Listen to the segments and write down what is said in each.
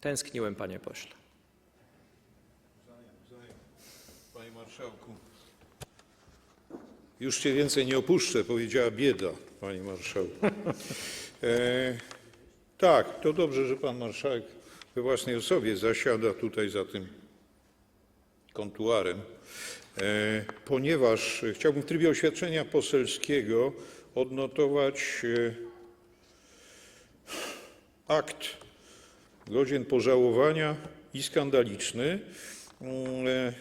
Tęskniłem, panie pośle. Panie marszałku, już cię więcej nie opuszczę, powiedziała bieda, panie marszałku. E, tak, to dobrze, że pan marszałek we własnej osobie zasiada tutaj za tym kontuarem, e, ponieważ chciałbym w trybie oświadczenia poselskiego odnotować e, akt godzien pożałowania i skandaliczny, mm, e,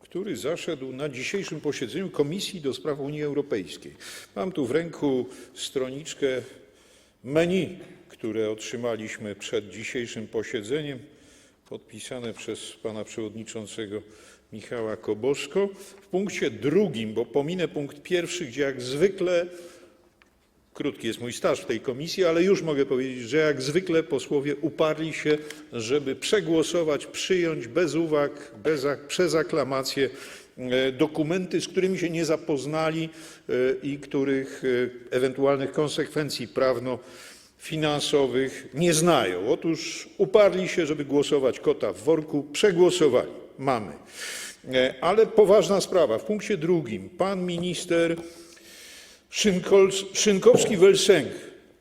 który zaszedł na dzisiejszym posiedzeniu Komisji do Spraw Unii Europejskiej. Mam tu w ręku stroniczkę menu, które otrzymaliśmy przed dzisiejszym posiedzeniem, podpisane przez pana przewodniczącego Michała Kobosko. W punkcie drugim, bo pominę punkt pierwszy, gdzie jak zwykle Krótki jest mój staż w tej komisji, ale już mogę powiedzieć, że jak zwykle posłowie uparli się, żeby przegłosować, przyjąć bez uwag, przez aklamację e, dokumenty, z którymi się nie zapoznali e, i których e, ewentualnych konsekwencji prawno-finansowych nie znają. Otóż uparli się, żeby głosować kota w worku, przegłosowali. Mamy. Ale poważna sprawa. W punkcie drugim pan minister Szynkowski-Welsenk,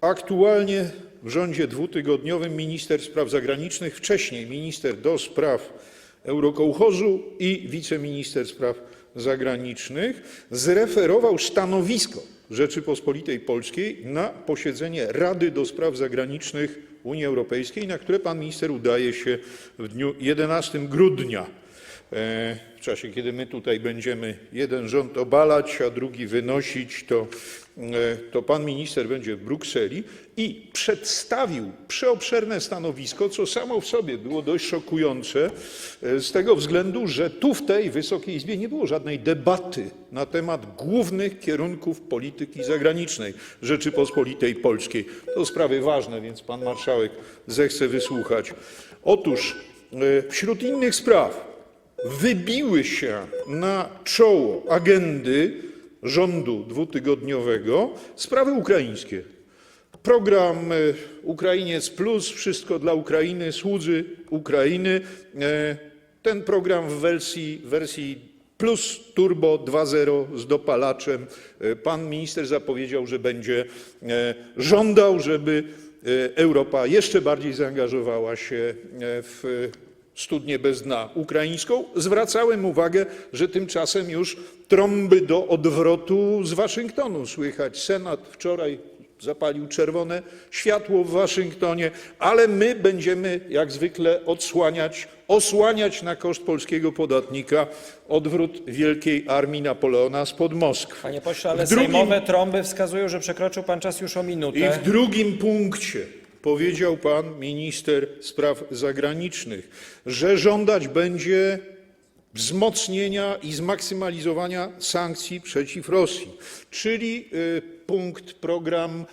aktualnie w rządzie dwutygodniowym minister spraw zagranicznych, wcześniej minister do spraw eurokołchozu i wiceminister spraw zagranicznych, zreferował stanowisko Rzeczypospolitej Polskiej na posiedzenie Rady do Spraw Zagranicznych Unii Europejskiej, na które pan minister udaje się w dniu 11 grudnia w czasie, kiedy my tutaj będziemy jeden rząd obalać, a drugi wynosić, to, e, to pan minister będzie w Brukseli i przedstawił przeobszerne stanowisko, co samo w sobie było dość szokujące, e, z tego względu, że tu w tej Wysokiej Izbie nie było żadnej debaty na temat głównych kierunków polityki zagranicznej Rzeczypospolitej Polskiej. To sprawy ważne, więc pan marszałek zechce wysłuchać. Otóż e, wśród innych spraw wybiły się na czoło agendy rządu dwutygodniowego sprawy ukraińskie. Program e, Ukrainiec Plus, wszystko dla Ukrainy, słudzy Ukrainy. E, Ten program w wersji, wersji Plus Turbo 2.0 z dopalaczem. E, Pan minister zapowiedział, że będzie żądał, żeby Europa jeszcze bardziej zaangażowała się w studnię bez dna ukraińską. Zwracałem uwagę, że tymczasem już trąby do odwrotu z Waszyngtonu słychać. Senat wczoraj zapalił czerwone światło w Waszyngtonie, ale my będziemy jak zwykle odsłaniać, osłaniać na koszt polskiego podatnika odwrót wielkiej armii Napoleona spod Moskwy. Panie pośle, ale W drugim- sejmowe trąby wskazują, że przekroczył pan czas już o I minutę. w drugim punkcie powiedział pan minister spraw zagranicznych, że żądać będzie wzmocnienia i zmaksymalizowania sankcji przeciw Rosji, czyli y, punkt, program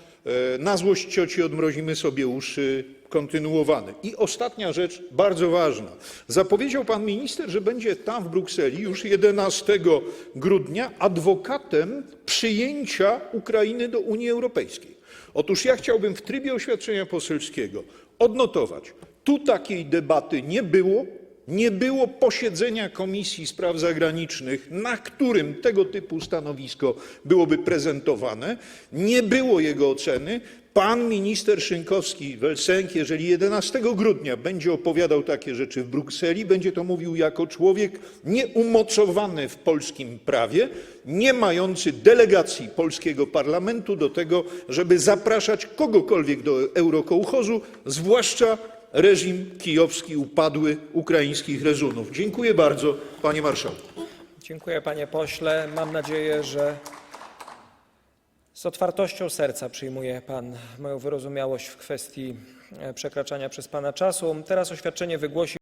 na złość cioci odmrozimy sobie uszy kontynuowany. I ostatnia rzecz, bardzo ważna. Zapowiedział pan minister, że będzie tam w Brukseli już 11 grudnia adwokatem przyjęcia Ukrainy do Unii Europejskiej. Otóż ja chciałbym w trybie oświadczenia poselskiego odnotować, tu takiej debaty nie było, nie było posiedzenia Komisji Spraw Zagranicznych, na którym tego typu stanowisko byłoby prezentowane, nie było jego oceny. Pan minister Szynkowski-Welsenk, jeżeli 11 grudnia będzie opowiadał takie rzeczy w Brukseli, będzie to mówił jako człowiek nieumocowany w polskim prawie, nie mający delegacji polskiego parlamentu do tego, żeby zapraszać kogokolwiek do eurokołchozu, zwłaszcza reżim kijowski upadły ukraińskich rezunów. Dziękuję bardzo, panie marszałku. Dziękuję, panie pośle. Mam nadzieję, że z otwartością serca przyjmuje pan moją wyrozumiałość w kwestii e, przekraczania przez pana czasu. Teraz oświadczenie wygłosi